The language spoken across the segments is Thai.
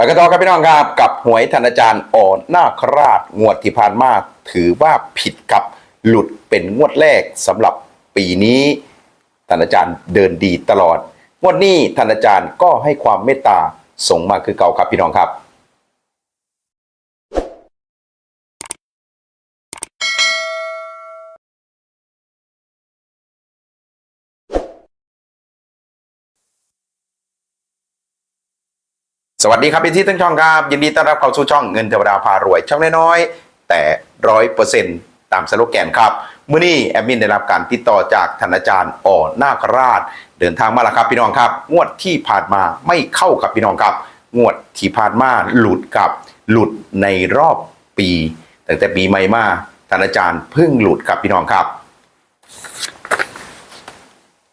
ไปกันต่อครับพี่น้องครับกับหวยธนอาจารย์อ่อนนาคราชงวดที่ผ่านมาถือว่าผิดกับหลุดเป็นงวดแรกสำหรับปีนี้ธนอาจารย์เดินดีตลอดงวดนี้ธนอาจารย์ก็ให้ความเมตตาส่งมาคือเก่าครับพี่น้องครับ สวัสดีครับพี่ที่ทั้งช่องครับ ยินดีต้อนรับเข้าสู่ช่องเงินเทวดาพารวย ช่องน้อยๆแต่ร้อยเปอร์เซ็นต์ตามสโลแกนครับมื่อนี้แอดมินได้รับการติดต่อจากท่านอาจารย์อ่อนาคราช เดินทางมาแล้วครับพี่น้องครับ งวดที่ผ่านมาไม่เข้ากับพี่น้องครับ งวดที่ผ่านมาหลุดกับหลุดในรอบปีตั้งแต่ปีใหม่มาท่านอาจารย์เพิ่งหลุดกับพี่น้องครับ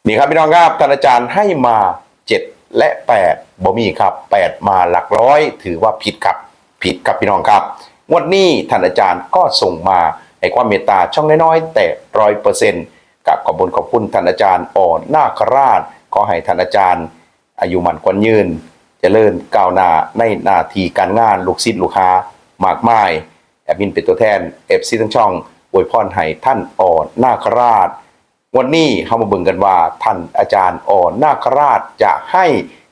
นี่ครับพี่น้องครับท่านอาจารย์ให้มา7 และ8บ่มีครับ 8 มาหลักร้อย ถือว่าผิดครับ ผิดครับพี่น้องครับงวดนี้ท่านอาจารย์ก็ส่งมาให้ความเมตตาช่องน้อยๆ แต่ร้อยเปอร์เซ็นต์กับขอบคุญขอบคุณท่านอาจารย์อ่อนนาคราชขอให้ท่านอาจารย์ อายุมันกวนยืนเจริญก้าวหน้าในหน้าที่การงานลูกศิษย์ลูกค้ามากมายแอดมินเป็นตัวแทนเอฟซีทั้งช่องอวยพรให้ท่านอ่อนนาคราช วันนี้เข้ามาเบิ่งกันว่าท่านอาจารย์อ่อนนาคราชจะให้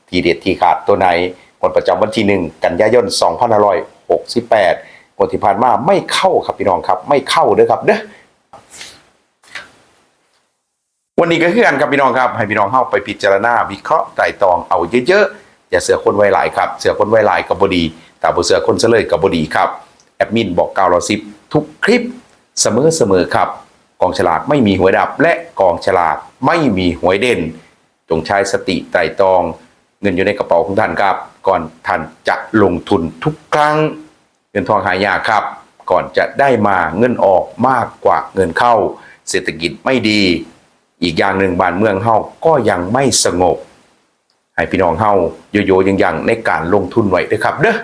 ทีเด็ดทีขาดตัวไหนวันประจำวันที่หนึ่งกันยายน2568วันที่ผ่านมาไม่เข้าครับพี่น้องครับ ไม่เข้าเด้อครับเด้อวันนี้ก็คือกันครับพี่น้องครับ ให้พี่น้องเข้าไปพิจารณาวิเคราะห์ไตร่ตรองเอาเยอะๆอย่าเสือคนไว้หลายครับเสือคนไว้หลายกับบดีแต่บ่เสือคนเสลยกับบดีครับแอดมินบอกกาวรสิบทุกคลิปเสมอเสมอๆครับ องฉลากไม่มีหวยดับ และกองฉลากไม่มีหวยเด่น จงใช้สติไตรตรอง เงินอยู่ในกระเป๋าของท่านครับ ก่อนท่านจะลงทุนทุกครั้ง เงินทองหายากครับ ก่อนจะได้มาเงินออกมากกว่าเงินเข้า เศรษฐกิจไม่ดี อีกอย่างหนึ่งบ้านเมืองเฮาก็ยังไม่สงบ ให้พี่น้องเฮาโยโย่ยังยังๆในการลงทุนไว้ด้วยครับเด้อ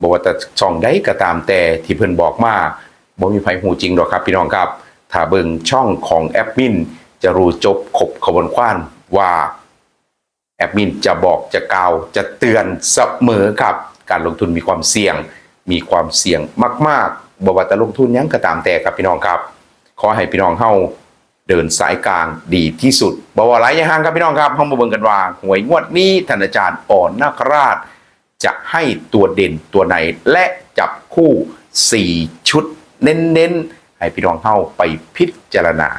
บอกว่าแต่ช่องใดก็ตามแต่ที่เพิ่นบอกมาบ่มีไผหูจริงหรอกครับพี่น้องครับ ถ้าเบิ่งช่องของแอดมินจะรู้จบขบขบวนควานว่าแอดมินจะบอกจะกล่าวจะเตือนเสมอครับ การลงทุนมีความเสี่ยง มีความเสี่ยงมากๆบ่ว่าจะลงทุนยังก็ตามแต่ครับพี่น้องครับ ขอให้พี่น้องเฮาเดินสายกลางดีที่สุดบ่ว่าหลายอย่างครับพี่น้องครับเฮามาเบิ่งกันว่าหวยงวดนี้ท่านอาจารย์อ่อนนาคราช จะให้ตัวเด่นตัวไหนและจับคู่ 4 ชุด เน้นๆ ให้พี่น้องเข้าไปพิจารณา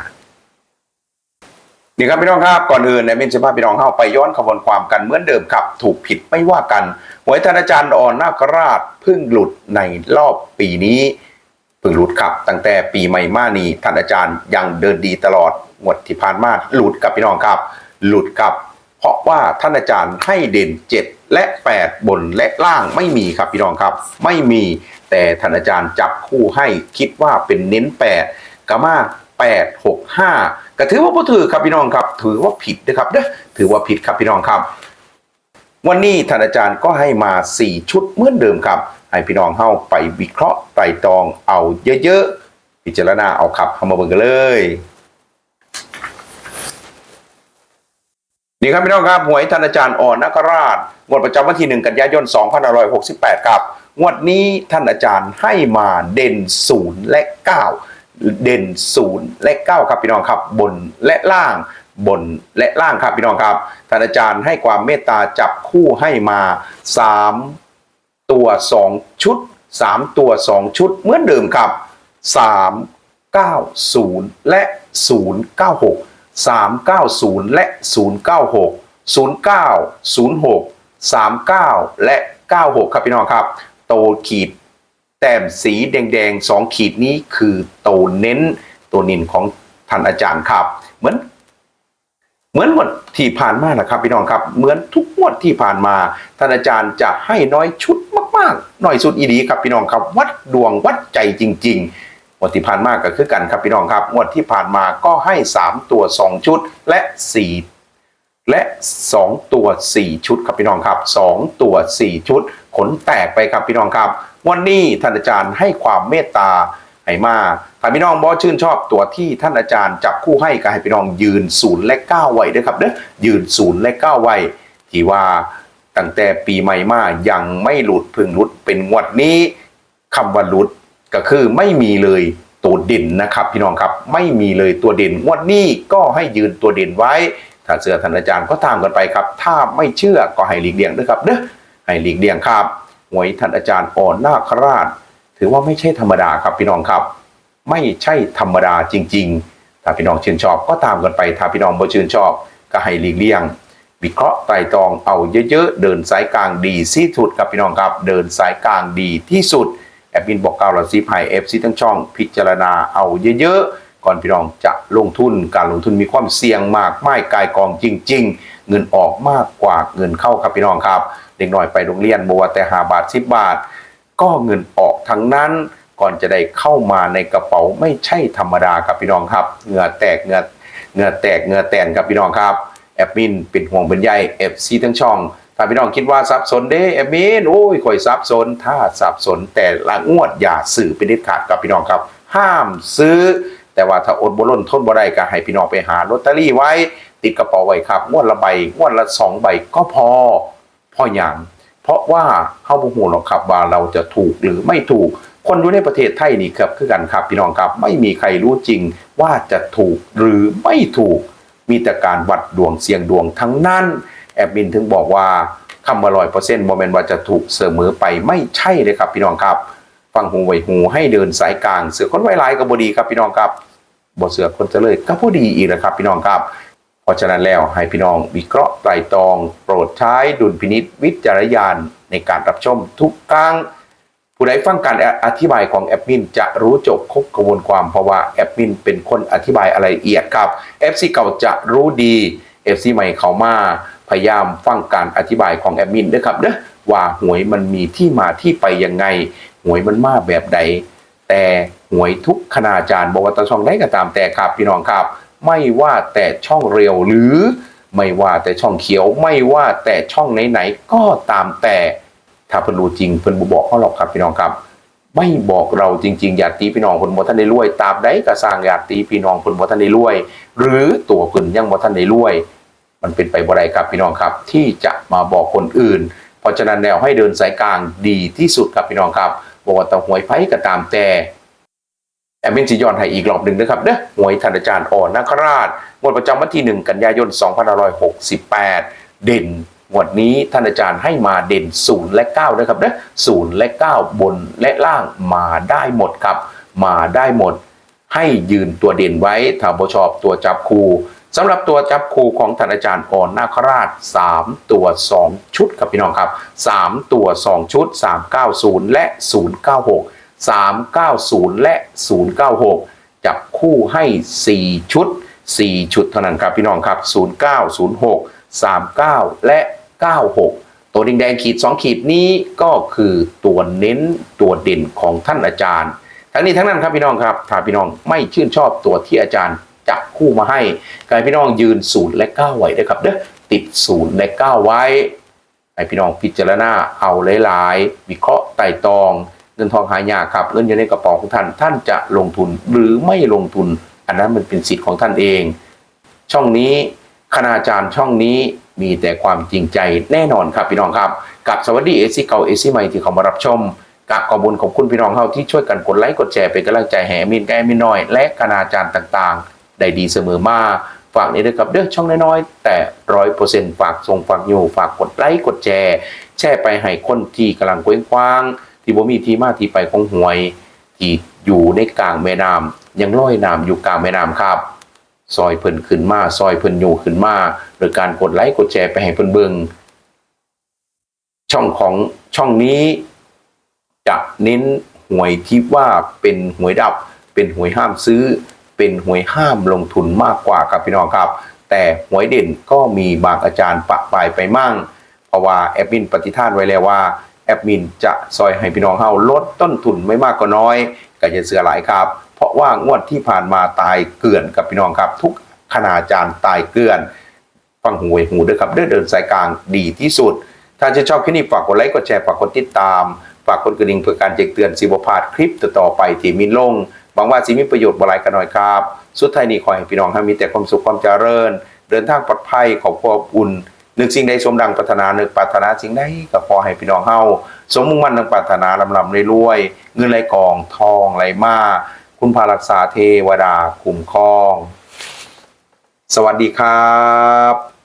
นี่ครับพี่น้องครับก่อนอื่นในเมนจะพาพี่น้องเข้าไปย้อนขบวนความกันเหมือนเดิมครับ ถูกผิดไม่ว่ากันหวยท่านอาจารย์อ่อนนาคราชพิ่งหลุดในรอบปีนี้พิ่งหลุดครับ ตั้งแต่ปีใหม่มานีท่านอาจารย์ยังเดินดีตลอดงวดที่ผ่านมาหลุดกับพี่น้องครับ หลุดกับ เพราะว่าท่านอาจารย์ให้เด่น 7 และ 8 บนและล่างไม่มีครับพี่น้องครับ ไม่มีแต่ท่านอาจารย์จับคู่ให้คิดว่าเป็นเน้น 8กามา8 6 5ก็ถือว่าบ่ถือครับพี่น้องครับ ถือว่าผิดนะครับเด้อถือว่าผิดครับพี่น้องครับ วันนี้ท่านอาจารย์ก็ให้มา 4 ชุดเหมือนเดิมครับให้พี่น้องเข้าไปวิเคราะห์ไตร่ตรองเอาเยอะๆพิจารณาเอาครับเข้ามาเบิ่งกันเลย นี่ครับพี่น้องครับหวยท่านอาจารย์อ่อนนคราชงวดประจำวันที่ 1 กันยายน 2568 ครับ งวดนี้ท่านอาจารย์ให้มาเด่น 0 และ 9 เด่น 0 และ 9 ครับพี่น้องครับบนและล่างบนและล่างครับพี่น้องครับ ท่านอาจารย์ให้ความเมตตาจับคู่ให้มา 3 ตัว 2 ชุด 3 ตัว 2 ชุดเหมือนเดิมครับ 3 9 0 และ 096 390 และ 096 09 06 39 และ 96 ครับพี่น้องครับ โตขีด แต้มสีแดงๆ 2 ขีดนี้คือโตเน้นตัวนินของท่านอาจารย์ครับ เหมือน เหมือนหมดที่ผ่านมานะครับพี่น้องครับ เหมือนทุกงวดที่ผ่านมาท่านอาจารย์จะให้น้อยชุดมากๆ หน่อยสุดอีดีครับพี่น้องครับ วัดดวงวัดใจจริง ๆ งวดที่ผ่านมาก็คือกันครับพี่น้องครับ งวดที่ผ่านมาก็ให้ 3 ตัว 2 ชุดและ 4 และ 2 ตัว 4 ชุดครับพี่น้องครับ 2 ตัว 4 ชุด ขนแตกไปครับพี่น้องครับวันนี้ท่านอาจารย์ให้ความเมตตาให้มาถ้าพี่น้องบอชื่นชอบตัวที่ท่านอาจารย์จับคู่ให้ก็ให้พี่น้องยืนศูนย์และ9ไว้ด้วยครับเด้อยืนศูนย์และ9ไว้ที่ว่าตั้งแต่ปีใหม่มายังไม่หลุดพึงหลุดเป็นงวดนี้คำว่าหลุด ก็คือไม่มีเลยตัวเด่นนะครับ พี่น้องครับไม่มีเลยตัวเด่นงวดนี้ก็ให้ยืนตัวเด่นไว้ถ้าเชื่อท่านอาจารย์ก็ตามกันไปครับ ถ้าไม่เชื่อก็ให้หลีกเลี่ยงนะครับเด้อให้หลีกเลี่ยงครับหวยท่านอาจารย์อ่อนนาคราช ถือว่าไม่ใช่ธรรมดาครับพี่น้องครับ ไม่ใช่ธรรมดาจริง ๆ ถ้าพี่น้องชื่นชอบก็ตามกันไป ถ้าพี่น้องบ่ชื่นชอบก็ให้หลีกเลี่ยงวิเคราะห์ไตรตรองเอาเยอะๆ เดินสายกลางดีที่สุดครับพี่น้องครับ เดินสายกลางดีที่สุด แอดมินบอกกล่าวเราซีพายเอฟซีทั้งช่อง พิจารณาเอาเยอะๆ ก่อนพี่น้องจะลงทุนการลงทุนมีความเสี่ยงมากไม่กายกองจริง ๆ เงินออกมากกว่าเงินเข้าครับพี่น้องครับ เด็กหน่อยไปโรงเรียนบัวแต่หาบาทสิบบาท ก็เงินออกทั้งนั้นก่อนจะได้เข้ามาในกระเป๋าไม่ใช่ธรรมดาครับพี่น้องครับเหงื่อแตกเหงื่อเหงื่อแตกเหงื่อแตนครับพี่น้องครับแอดมินเป็นห่วงเป็นใยเอฟซีทั้งช่อง ถ้าพี่น้องคิดว่าสับสนเด้แอดมินโอ้ยข่อยสับสน ถ้าสับสนแต่ละงวดอย่าสื่อเป็นเด็ดขาดครับพี่น้องครับ ห้ามซื้อ แต่ว่าถ้าอดบ่ล้นทนบ่ได้ก็ให้พี่น้องไปหาลอตเตอรี่ไว้ ติดกระเป๋าไว้ครับงวดละใบงวดละสองใบก็พอพออย่าง เพราะว่าเข้าบ่ฮู้หรอกครับว่าเราจะถูกหรือไม่ถูก คนอยู่ในประเทศไทยนี่ครับคือกันครับพี่น้องครับ ไม่มีใครรู้จริงว่าจะถูกหรือไม่ถูก มีแต่การวัดดวงเสียงดวงทั้งนั้น แอบบินถึงบอกว่าคำว่าร้อยเปอร์เซ็นต์โมเมนต์ว่าจะถูกเสมอไปไม่ใช่เลยครับพี่น้องครับ ฟังหูไวหูให้เดินสายกลาง เสือคนไว้ลายก็บดีครับพี่น้องครับบทเสือคนจะเลยก็พอดีอีกนะครับพี่น้องครับเพราะฉะนั้นแล้วให้พี่น้องวิเคราะห์ไตรตรอง โปรดใช้ดุลพินิษวิจารณญาณในการรับชมทุกครั้งผู้ใดฟังการอธิบายของแอดมินจะรู้จบครบกระบวนความเพราะว่าแอดมินเป็นคนอธิบายอะไรละเอียดครับ FC เก่าจะรู้ดี FC ใหม่เขามา พยายามฟังการอธิบายของแอดมินด้วยครับเด้อว่าหวยมันมีที่มาที่ไปยังไง หวยมันมาแบบใด แต่หวยทุกคณาจารย์บอกว่าตาช่องได้ก็ตามแต่ครับพี่น้องครับ ไม่ว่าแต่ช่องเร็วหรือ ไม่ว่าแต่ช่องเขียว ไม่ว่าแต่ช่องไหนๆก็ตามแต่ถ้าเพิ่นรู้จริงเพิ่นบ่บอกเขาหรอกครับพี่น้องครับ ไม่บอกเราจริงๆ อย่าตีพี่น้องเพิ่นบ่ทันได้รวยตาบใดก็สร้างอย่าตีพี่น้องเพิ่นบ่ทันได้รวย หรือตัวเพิ่นยังบ่ทันได้รวย มันเป็นไปบ่ได้ครับพี่น้องครับ ที่จะมาบอกคนอื่น เพราะฉะนั้นแล้วให้เดินสายกลางดีที่สุดครับพี่น้องครับบอกว่าแตหวยไผก็ตามแต่แอมเบนจิยอนให้อีกรอบหนึ่งนะครับเด้อหวยท่านอาจารย์อ่อนนาคราชงวดประจำวันที่ 1 กันยายน 2568 เด่นงวดนี้ท่านอาจารย์ให้มาเด่น 0 และ9นะครับเด้อ0และ 9 บนและล่างมาได้หมดครับ มาได้หมด ให้ยืนตัวเด่นไว้ถ้าบชอบตัวจับคู่ สำหรับตัวจับคู่ของท่านอาจารย์อ่อนนาคราช 3 ตัว 2 ชุดครับพี่น้องครับ 3 ตัว 2 ชุด 390 และ 096 390 และ 096 จับคู่ให้ 4 ชุด 4 ชุดเท่านั้นครับพี่น้องครับ 09 06 39 และ 96 ตัวแดงๆขีด 2 ขีดนี้ก็คือตัวเน้นตัวเด่นของท่านอาจารย์ ทั้งนี้ทั้งนั้นครับพี่น้องครับ ถ้าพี่น้องไม่ชื่นชอบตัวที่อาจารย์ จับคู่มาให้กายพี่น้องยืน0และ9ไว้ด้ครับเด้อติด0และ9ไว้ให้พี่น้องพิจารณาเอาหลายๆ วิเคราะห์ไต่ตอง เงินทองหายากครับเงินอยู่ในกระเป๋าของท่านท่านจะลงทุนหรือไม่ลงทุน อันนั้นมันเป็นสิทธิ์ของท่านเอง ช่องนี้คณาจารย์ช่องนี้มีแต่ความจริงใจแน่นอนครับพี่น้องครับ กับสวัสดีเอซี่เก่าเอซี่ใหม่ที่เขามารับชมกับขอบุญขอบคุณพี่น้องเฮาที่ช่วยกันกดไลค์กดแชร์เป็นกำลังใจแห่มินแกมินน้อย และคณาจารย์ต่างๆ ได้ดีเสมอมาฝากนี้ด้วยกับเด้อช่องน้อยๆ แต่ร้อยเปอร์เซ็นต์ฝากส่งฝากอยู่ฝากกดไลค์กดแชร์แชร์ไปให้คนที่กำลังเคว้งคว้าง ที่บ่มีที่มาที่ไปของหวย ที่อยู่ในกลางแม่น้ำยังลอยน้ำอยู่กลางแม่น้ำครับ ซอยเพิ่นขึ้นมาซอยเพิ่นอยู่ขึ้นมาโดยการกดไลค์กดแชร์ไปให้เพิ่นเบิงช่องของช่องนี้ จะเน้นหวยที่ว่าเป็นหวยดับเป็นหวยห้ามซื้อ เป็นหวยห้ามลงทุนมากกว่าครับพี่น้องครับ แต่หวยเด่นก็มีบางอาจารย์ปะปลายไปมั่งเพราะว่าแอดมินปฏิท่านไว้แล้วว่าแอดมินจะซอยให้พี่น้องเฮาลดต้นทุนไม่มากก็น้อยก็จะเสือหลายครับ เพราะว่างวดที่ผ่านมาตายเกลื่อนกับพี่น้องครับ ทุกคณาจารย์ตายเกลื่อนฟังหูไว้หูด้วยครับเดินเดินสายกลางดีที่สุด ถ้าจะชอบคลิปนี้ฝากกดไลค์กดแชร์ฝากกดติดตาม ฝากกดกระดิ่งเพื่อการแจ้งเตือนสิบพาดคลิปต่อๆไปที่มินลง วังว่าสิมีประโยชน์บหลายกันหน่อยครับ สุดท้ายนี้ขอให้พี่น้องให้มีแต่ความสุขความเจริญ เดินทางปลอดภัยขอบคุณอบอุ่นนึกสิ่งใดสมดังปรารถนานึกปรารถนาสิ่งใดก็ขอให้พี่น้องเฮาสมมุ่งมั่นดังปรารถนาลำลำรวยๆเงินไหลกองทองไหลมาคุณพารักษาเทวดาคุ้มครอง สวัสดีครับ